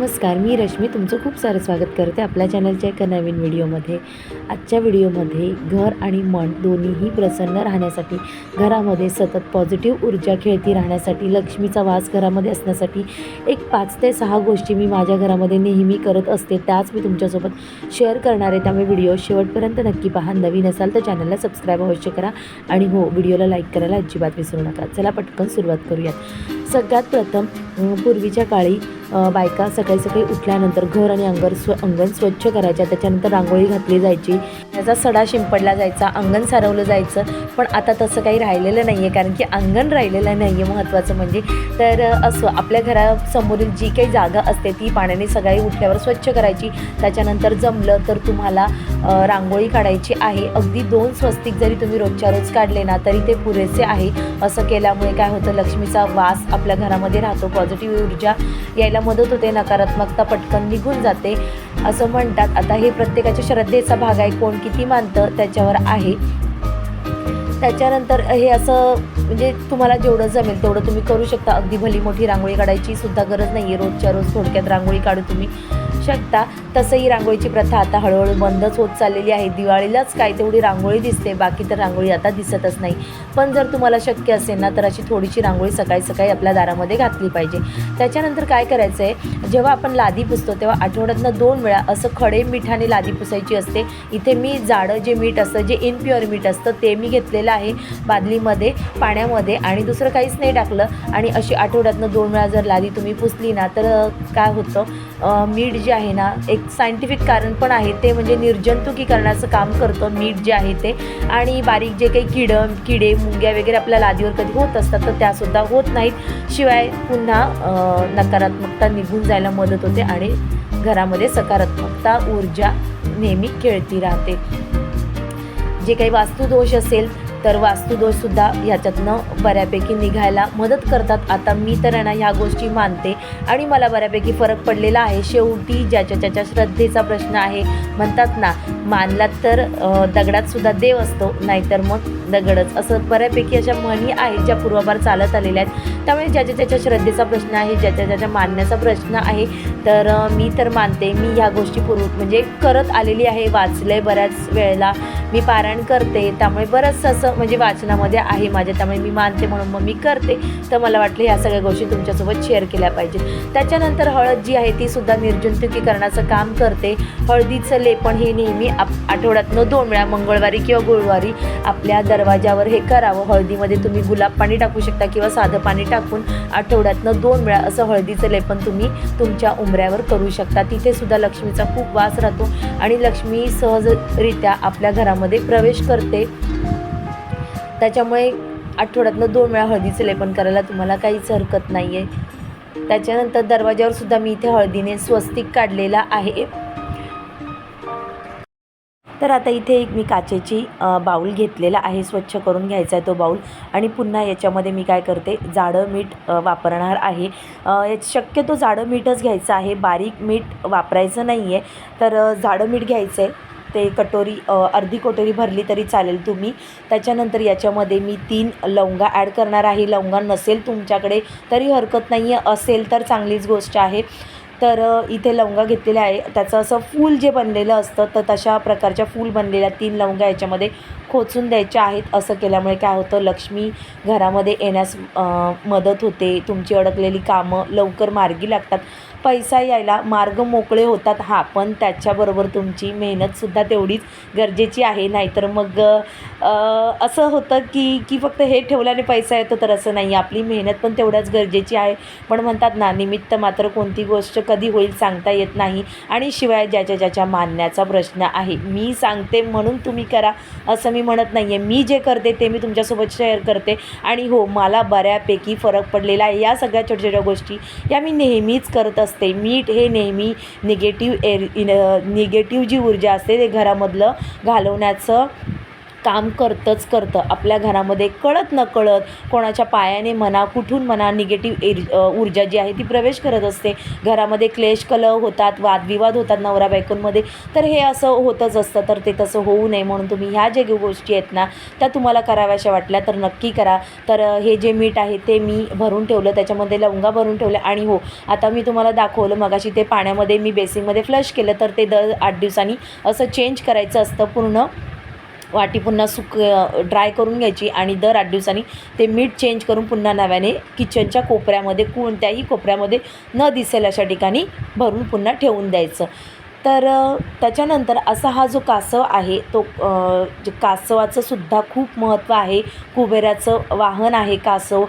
नमस्कार मी रश्मी तुमचं खूप सारं स्वागत करते आपल्या चॅनलच्या एका नवीन व्हिडिओमध्ये. आजच्या व्हिडिओमध्ये घर आणि मन दोन्हीही प्रसन्न राहण्यासाठी घरामध्ये सतत पॉझिटिव्ह ऊर्जा खेळती राहण्यासाठी लक्ष्मीचा वास घरामध्ये असण्यासाठी एक पाच ते सहा गोष्टी मी माझ्या घरामध्ये नेहमी करत असते. त्याच मी तुमच्यासोबत शेअर करणार आहे. त्यामुळे व्हिडिओ शेवटपर्यंत नक्की पहा. नवीन असाल तर चॅनलला सबस्क्राईब अवश्य करा आणि हो व्हिडिओला लाईक करायला अजिबात विसरू नका. चला पटकन सुरुवात करूयात. सगळ्यात प्रथम पूर्वीच्या काळी बायका सकाळी सकाळी उठल्यानंतर घर आणि अंगर स्व अंगण स्वच्छ करायच्या त्याच्यानंतर रांगोळी घातली जायची. त्याचा सडा शिंपडला जायचा अंगण सारवलं जायचं. पण आता तसं काही राहिलेलं नाही आहे कारण की अंगण राहिलेलं नाही आहे महत्त्वाचं म्हणजे. तर असं आपल्या घरासमोरील जी काही जागा असते ती पाण्याने सकाळी उठल्यावर स्वच्छ करायची. त्याच्यानंतर जमलं तर तुम्हाला रांगोळी काढायची आहे. अगदी दोन स्वस्तिक जरी तुम्ही रोजच्या रोज काढले ना तरी ते पुरेसे आहे. असं केल्यामुळे काय होतं लक्ष्मीचा वास आपल्या घरामध्ये राहतो. पॉझिटिव्ह ऊर्जा यायला मदत होते नकारात्मकता पटकन निघून जाते असं म्हणतात. आता हे प्रत्येकाच्या श्रद्धेचा भाग आहे कोण किती मानतं त्याच्यावर आहे. त्याच्यानंतर हे असं म्हणजे तुम्हाला जेवढं जमेल तेवढं तुम्ही करू शकता. अगदी भली मोठी रांगोळी काढायची सुद्धा गरज नाही आहे रोजच्या रोज थोडक्यात रांगोळी काढू तुम्ही. शकता. तसंही रांगोळीची प्रथा आता हळूहळू बंदच होत चाललेली आहे. दिवाळीलाच काय तेवढी रांगोळी दिसते बाकी तर रांगोळी आता दिसतच नाही. पण जर तुम्हाला शक्य असेल ना तर अशी थोडीशी रांगोळी सकाळी सकाळी आपल्या दारामध्ये घातली पाहिजे. त्याच्यानंतर काय करायचं आहे जेव्हा आपण लादी पुसतो तेव्हा आठवड्यातनं दोन वेळा असं खडे मिठाने लादी पुसायची असते. इथे मी जाडं जे मीठ असतं जे इनप्युअर मीठ असतं ते मी घेतलेलं आहे बादलीमध्ये पाण्यामध्ये आणि दुसरं काहीच नाही टाकलं. आणि अशी आठवड्यातनं दोन वेळा जर लादी तुम्ही पुसली ना तर काय होतं? मीठ जे आहे ना एक सायंटिफिक कारण पण आहे ते म्हणजे निर्जंतुकीकरणाचं काम करतं मीठ जे आहे ते. आणि बारीक जे काही किड किडे मुंग्या वगैरे आपल्या लादीवर कधी होत असतात तर त्यासुद्धा होत नाहीत. शिवाय पुन्हा नकारात्मकता निघून जायला मदत होते आणि घरामध्ये सकारात्मकता ऊर्जा नेहमी खेळती राहते. जे काही वास्तुदोष असेल तर वास्तुदोषसुद्धा ह्याच्यातनं बऱ्यापैकी निघायला मदत करतात. आता मी तर आहे ना ह्या गोष्टी मानते. आणि मला बऱ्यापैकी फरक पडलेला आहे. शेवटी ज्याच्या ज्याच्या श्रद्धेचा प्रश्न आहे म्हणतात ना मानलात तर दगडातसुद्धा देव असतो नाहीतर मग दगडच. असं बऱ्यापैकी अशा म्हणी आहेत ज्या पूर्वापार चालत आलेल्या आहेत. त्यामुळे ज्याच्या ज्याच्या श्रद्धेचा प्रश्न आहे ज्याच्या ज्याच्या मानण्याचा प्रश्न आहे तर मी तर मानते मी ह्या गोष्टी पूर्व म्हणजे करत आलेली आहे वाचलं आहे बऱ्याच वेळेला मी पारायण करते त्यामुळे बरंचसं असं म्हणजे वाचनामध्ये आहे माझ्या त्यामुळे मी मानते म्हणून मग मी करते तर मला वाटलं ह्या सगळ्या गोष्टी तुमच्यासोबत शेअर केल्या पाहिजेत. त्याच्यानंतर हळद जी आहे ती सुद्धा निर्जंतुकीकरणाचं काम करते. हळदीचं लेपण हे नेहमी आप आठवड्यातनं दोन वेळा मंगळवारी किंवा गुरुवारी आपल्या दरवाजावर हे करावं. हळदीमध्ये तुम्ही गुलाब पाणी टाकू शकता किंवा साधं पाणी टाकू टाकून आठवड्यातनं दोन वेळा असं हळदीचं लेपन तुम्ही तुमच्या उंबऱ्यावर करू शकता. तिथे सुद्धा लक्ष्मीचा खूप वास राहतो आणि लक्ष्मी सहजरित्या आपल्या घरामध्ये प्रवेश करते. त्याच्यामुळे आठवड्यातनं दोन वेळा हळदीचं लेपन करायला तुम्हाला काहीच हरकत नाही आहे त्याच्यानंतर दरवाजावर सुद्धा मी इथे हळदीने स्वस्तिक काढलेला आहे. तर आता इथे एक मी काचेची बाऊल घेतलेला आहे स्वच्छ करून घ्यायचा आहे तो बाऊल. आणि पुन्हा याच्यामध्ये मी काय करते जाडं मीठ वापरणार आहे. शक्यतो जाडं मीठच घ्यायचं आहे. बारीक मीठ वापरायचं नाही आहे तर जाडं मीठ घ्यायचं आहे ते कटोरी अर्धी कटोरी भरली तरी चालेल तुम्ही. त्याच्यानंतर याच्यामध्ये मी तीन लवंगा ॲड करणार आहे. लवंगा नसेल तुमच्याकडे तरी हरकत नाही आहे असेल तर चांगलीच गोष्ट आहे. तर इथे लवंगा घेतलेल्या आहे. त्याचं असं फूल जे बनलेलं असतं तर तशा प्रकारच्या फूल बनलेल्या तीन लवंगा याच्यामध्ये खोचून द्यायच्या आहेत. असं केल्यामुळे काय होतं लक्ष्मी घरामध्ये येण्यास मदत होते. तुमची अडकलेली कामं लवकर मार्गी लागतात. पैसा यायला मार्ग मोकळे होतात. हा पण त्याच्याबरोबर तुमची मेहनतसुद्धा तेवढीच गरजेची आहे. नाहीतर मग असं होतं की की फक्त हे ठेवल्याने पैसा येतो तर असं नाही. आपली मेहनत पण तेवढ्याच गरजेची आहे. पण म्हणतात ना निमित्त मात्र कोणती गोष्ट कधी होईल सांगता येत नाही. आणि शिवाय ज्याच्या ज्याच्या मानण्याचा प्रश्न आहे. मी सांगते म्हणून तुम्ही करा असं मी म्हणत नाही आहे मी जे करते ते मी तुमच्यासोबत शेअर करते. आणि हो मला बऱ्यापैकी फरक पडलेला आहे. या सगळ्या छोट्या छोट्या गोष्टी या मी नेहमीच करत असते. असते. मीठ हे नेहमी निगेटिव्ह एर निगेटिव्ह जी ऊर्जा असते ते घरामधलं घालवण्याचं काम करतंच करतं. आपल्या घरामध्ये कळत न कळत कोणाच्या पायाने म्हणा कुठून म्हणा निगेटिव्ह एर ऊर्जा जी आहे ती प्रवेश करत असते. घरामध्ये क्लेश कलह होतात वादविवाद होतात नवरा बायकोंमध्ये. तर हे असं होतच असतं. तर ते तसं होऊ नये म्हणून तुम्ही ह्या ज्या गोष्टी आहेत ना त्या तुम्हाला कराव्याशा वाटल्या तर नक्की करा. तर हे जे मीठ आहे ते मी भरून ठेवलं. त्याच्यामध्ये लवंगा भरून ठेवल्या आणि हो आता मी तुम्हाला दाखवलं मगाशी ते पाण्यामध्ये मी बेसिंगमध्ये फ्लश केलं. तर ते दर आठ दिवसांनी असं चेंज करायचं असतं पूर्ण. वाटी पुन्हा सुक ड्राय करून घ्यायची आणि दर आठ दिवसांनी ते मीठ चेंज करून पुन्हा नव्याने किचनच्या कोपऱ्यामध्ये कोणत्याही कोपऱ्यामध्ये न दिसेल अशा ठिकाणी भरून पुन्हा ठेवून द्यायचं. तर त्याच्यानंतर असा हा जो कासव आहे तो जे कासवाचं सुद्धा खूप महत्त्व आहे. कुबेराचं वाहन आहे कासव.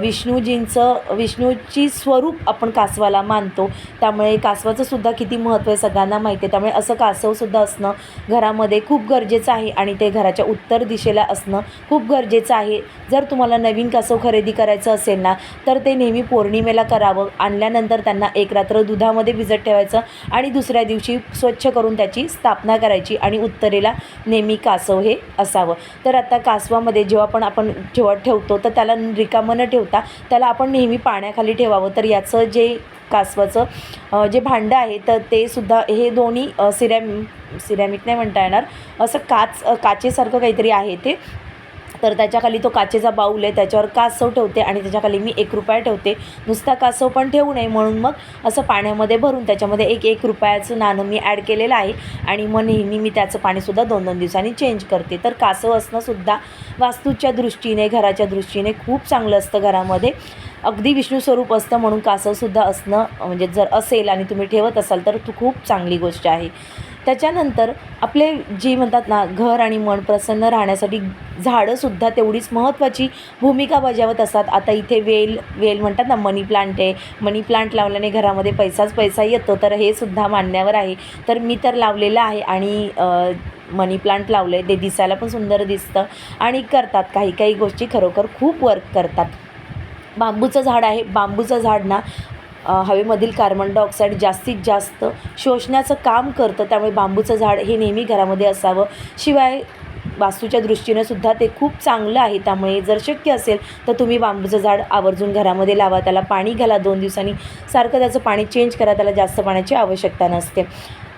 विष्णूजींचं विष्णूची स्वरूप आपण कासवाला मानतो. त्यामुळे कासवाचं सुद्धा किती महत्त्व आहे सगळ्यांना माहिती आहे. त्यामुळे असं कासवसुद्धा असणं घरामध्ये खूप गरजेचं आहे आणि ते घराच्या उत्तर दिशेला असणं खूप गरजेचं आहे. जर तुम्हाला नवीन कासव खरेदी करायचं असेल ना तर ते नेहमी पौर्णिमेला करावं. आणल्यानंतर त्यांना एक रात्र दुधामध्ये भिजत ठेवायचं आणि दुसऱ्या दिवशी स्वच्छ करून त्याची स्थापना करायची आणि उत्तरेला नेहमी कासव हे असावं. तर आता कासवामध्ये जेव्हा पण आपण जेव्हा ठेवतो तर त्याला रिकामं न ठेवता त्याला आपण नेहमी पाण्याखाली ठेवावं. तर याचं जे कासवाचं जे भांडं आहे तर ते सुद्धा हे दोन्ही सिरॅम सिरॅमिक नाही म्हणता येणार असं काच काचेसारखं काहीतरी आहे ते. तर त्याच्याखाली तो काचेचा बाऊल आहे त्याच्यावर कासव ठेवते आणि त्याच्याखाली मी एक रुपया ठेवते. नुसता कासव पण ठेवू नये म्हणून मग असं पाण्यामध्ये भरून त्याच्यामध्ये एक एक रुपयाचं नाणं मी ॲड केलेलं आहे आणि मग नेहमी मी त्याचं पाणीसुद्धा दोन दोन दिवसांनी चेंज करते. तर कासव असणंसुद्धा वास्तूच्या दृष्टीने घराच्या दृष्टीने खूप चांगलं असतं घरामध्ये. अगदी विष्णू स्वरूप असतं म्हणून कासवसुद्धा असणं म्हणजे जर असेल आणि तुम्ही ठेवत असाल तर खूप चांगली गोष्ट आहे. त्याच्यानंतर आपले जी म्हणतात ना घर आणि मन प्रसन्न राहण्यासाठी झाडंसुद्धा तेवढीच महत्त्वाची भूमिका बजावत असतात. आता इथे वेल वेल म्हणतात ना मनी प्लांट आहे. मनी प्लांट लावल्याने घरामध्ये पैसाच पैसा येतो. तर हे सुद्धा मानण्यावर आहे. तर मी तर लावलेलं आहे आणि मनी प्लांट लावलं आहे ते दिसायला पण सुंदर दिसतं आणि करतात. काही काही गोष्टी खरोखर खूप वर्क करतात. बांबूचं झाड आहे. बांबूचं झाड ना हवेमधील कार्बन डायऑक्साईड जास्तीत जास्त शोषण्याचं काम करतं. त्यामुळे बांबूचं झाड हे नेहमी घरामध्ये असावं. शिवाय वास्तूच्या दृष्टीनं सुद्धा ते खूप चांगलं आहे. त्यामुळे जर शक्य असेल तर तुम्ही बांबूचं झाड आवर्जून घरामध्ये लावा. त्याला पाणी घाला दोन दिवसांनी. सारखं त्याचं पाणी चेंज करा. त्याला जास्त पाण्याची आवश्यकता नसते.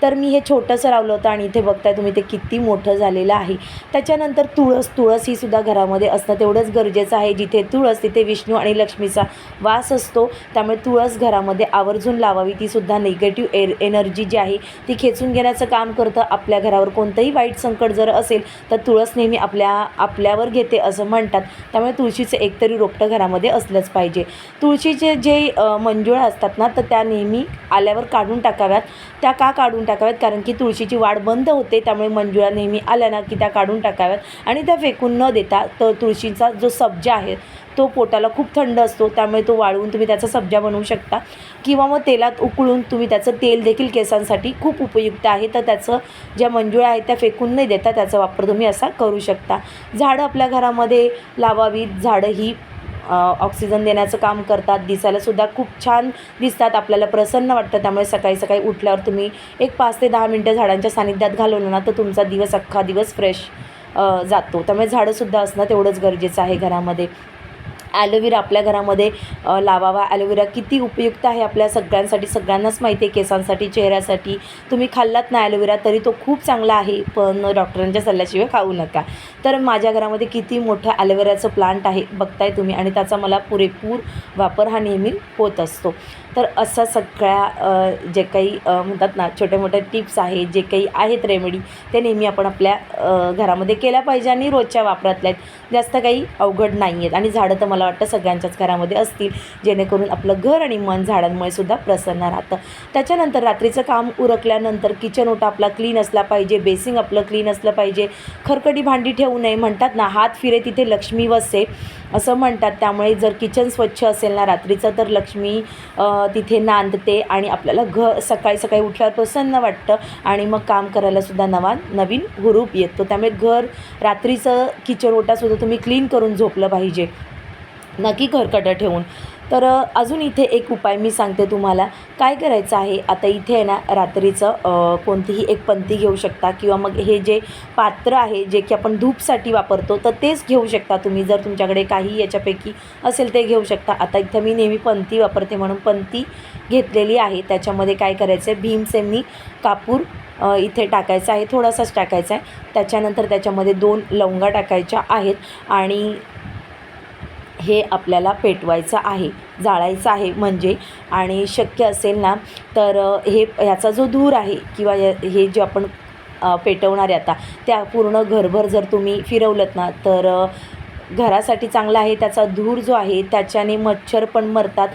तर मी हे छोटंसं लावलं होतं आणि इथे बघताय तुम्ही ते किती मोठं झालेलं आहे. त्याच्यानंतर तुळस तुळस ही सुद्धा घरामध्ये असणं तेवढंच गरजेचं आहे. जिथे तुळस तिथे विष्णू आणि लक्ष्मीचा वास असतो. त्यामुळे तुळस घरामध्ये आवर्जून लावावी. ती सुद्धा निगेटिव्ह एर एनर्जी जी आहे ती खेचून घेण्याचं काम करतं. आपल्या घरावर कोणतंही वाईट संकट जर असेल तर तुळस नेहमी आपल्या आपल्यावर घेते असं म्हणतात. त्यामुळे तुळशीचं एकतरी रोपटं घरामध्ये असलंच पाहिजे. तुळशीचे जे मंजुळं मंजुळा असतात ना तर त्या नेहमी आल्यावर काढून टाकाव्यात. त्या का काढून टाकाव्यात कारण की तुळशीची वाढ बंद होते त्यामुळे मंजुळा नेहमी आल्या ना की त्या काढून टाकाव्यात. आणि त्या फेकून न देता तर तुळशीचा जो सब्जा आहे तो पोटाला खूप थंड असतो त्यामुळे तो वाळवून तुम्ही त्याचा सब्जा बनवू शकता. किंवा मग तेलात उकळून तुम्ही त्याचं तेल देखील केसांसाठी खूप उपयुक्त आहे. तर त्याचं ज्या मंजुळा आहेत त्या फेकून नाही देता त्याचा वापर तुम्ही असा करू शकता. झाडं आपल्या घरामध्ये लावावीत. झाडं ही ऑक्सिजन देण्याचं काम करतात दिसायलासुद्धा खूप छान दिसतात आपल्याला प्रसन्न वाटतं. त्यामुळे सकाळी सकाळी उठल्यावर तुम्ही एक पाच ते दहा मिनटं झाडांच्या सानिध्यात घालवलं ना तर तुमचा दिवस अख्खा दिवस फ्रेश जातो. त्यामुळे झाडंसुद्धा असणं तेवढंच गरजेचं आहे घरामध्ये. ॲलोवेरा आपल्या घरामध्ये लावावा. ॲलोवेरा किती उपयुक्त आहे आपल्या सगळ्यांसाठी? सगळ्यांनाच माहिती आहे केसांसाठी चेहऱ्यासाठी. तुम्ही खाल्लात ना ॲलोवेरा तरी तो खूप चांगला आहे पण डॉक्टरांच्या सल्ल्याशिवाय खाऊ नका. तर माझ्या घरामध्ये किती मोठं ॲलोवेराचं प्लांट आहे बघताय तुम्ही. आणि त्याचा मला पुरेपूर वापर हा नेहमी होत असतो. तर असा सगळ्या जे काही म्हणतात ना छोट्या मोठ्या टिप्स आहेत जे काही आहेत रेमेडी ते नेहमी आपण आपल्या घरामध्ये केल्या पाहिजे आणि रोजच्या वापरातल्या आहेत. जास्त काही अवघड नाही आहेत आणि झाडं तर मला वाटतं सगळ्यांच्याच घरामध्ये असतील जेणेकरून आपलं घर आणि मन झाडांमुळे सुद्धा प्रसन्न राहतं. त्याच्यानंतर रात्रीचं काम उरकल्यानंतर किचन ओटा आपला क्लीन असला पाहिजे बेसिंग आपलं क्लीन असलं पाहिजे खरकटी भांडी ठेवू नये म्हणतात ना हात फिरे तिथे लक्ष्मी वसे. असं म्हणतात. त्यामुळे जर किचन स्वच्छ असेल ना रात्रीचं तर लक्ष्मी तिथे नांदते आणि आपल्याला घर सकाळी सकाळी उठल्यावर प्रसन्न वाटतं आणि मग काम करायलासुद्धा नवा नवीन हुरूप येतो. त्यामुळे घर रात्रीचं किचन ओटासुद्धा तुम्ही क्लीन करून झोपलं पाहिजे. नक्की खरकटं ठेवून. तर अजून इथे एक उपाय मी सांगते तुम्हाला. काय करायचं आहे? आता इथे आहे ना रात्रीचं कोणतीही एक पंती घेऊ शकता किंवा मग हे जे पात्र आहे जे की आपण धूपसाठी वापरतो तर तेच घेऊ शकता तुम्ही. जर तुमच्याकडे काही याच्यापैकी असेल ते घेऊ शकता. आता इथं मी नेहमी पंती वापरते म्हणून पंती घेतलेली आहे. त्याच्यामध्ये काय करायचं आहे भीमसेननी कापूर इथे टाकायचा आहे. थोडासाच टाकायचा आहे. त्याच्यानंतर त्याच्यामध्ये दोन लवंगा टाकायच्या आहेत. आणि हे आपल्याला पेटवायचं आहे जाळायचं आहे म्हणजे. आणि शक्य असेल ना तर हे ह्याचा जो धूर आहे किंवा हे जे आपण पेटवणारे पेटवणार आहे आता त्या पूर्ण घरभर जर तुम्ही फिरवलंत ना तर घरासाठी चांगला आहे त्याचा धूर जो आहे त्याच्याने मच्छर पण मरतात.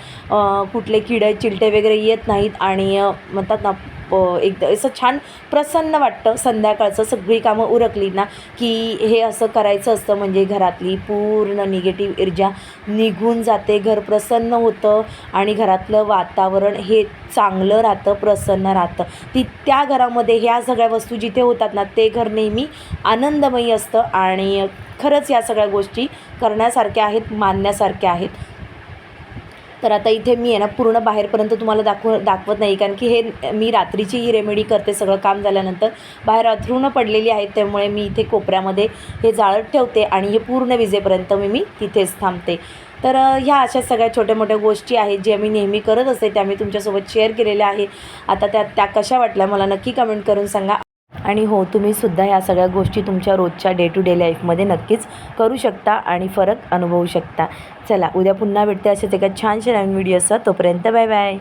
कुठले किडे चिलटे वगैरे येत नाहीत आणि म्हणतात ना एकदम एकदा असं छान प्रसन्न वाटतं संध्याकाळचं सगळी कामं उरकली ना की हे असं करायचं असतं. म्हणजे घरातली पूर्ण निगेटिव्ह ऊर्जा निघून जाते घर प्रसन्न होतं आणि घरातलं वातावरण हे चांगलं राहतं प्रसन्न राहतं. ती त्या घरामध्ये ह्या सगळ्या वस्तू जिथे होतात ना ते घर नेहमी आनंदमयी असतं आणि खरंच या सगळ्या गोष्टी करण्यासारख्या आहेत मानण्यासारख्या आहेत. तर आता इथे मी आहे ना पूर्ण बाहेरपर्यंत तुम्हाला दाखव दाखवत नाही कारण की हे मी रात्रीची ही रेमेडी करते सगळं काम झाल्यानंतर. बाहेर अथरून पडलेली आहेत त्यामुळे मी इथे कोपऱ्यामध्ये हे जाळत ठेवते आणि हे पूर्ण विजेपर्यंत मी मी तिथेच थांबते. तर ह्या अशा सगळ्या छोट्या मोठ्या गोष्टी आहेत ज्या मी नेहमी करत असते त्या मी तुमच्यासोबत शेअर केलेल्या आहे आता त्या त्या कशा वाटल्या मला नक्की कमेंट करून सांगा. आणि हो तुम्ही सुद्धा ह्या सगळ्या गोष्टी तुमच्या रोजच्या डे टू डे लाईफमध्ये नक्कीच करू शकता आणि फरक अनुभवू शकता. चला उद्या पुन्हा भेटते असेच एका छानशा नवीन व्हिडिओ तोपर्यंत बाय बाय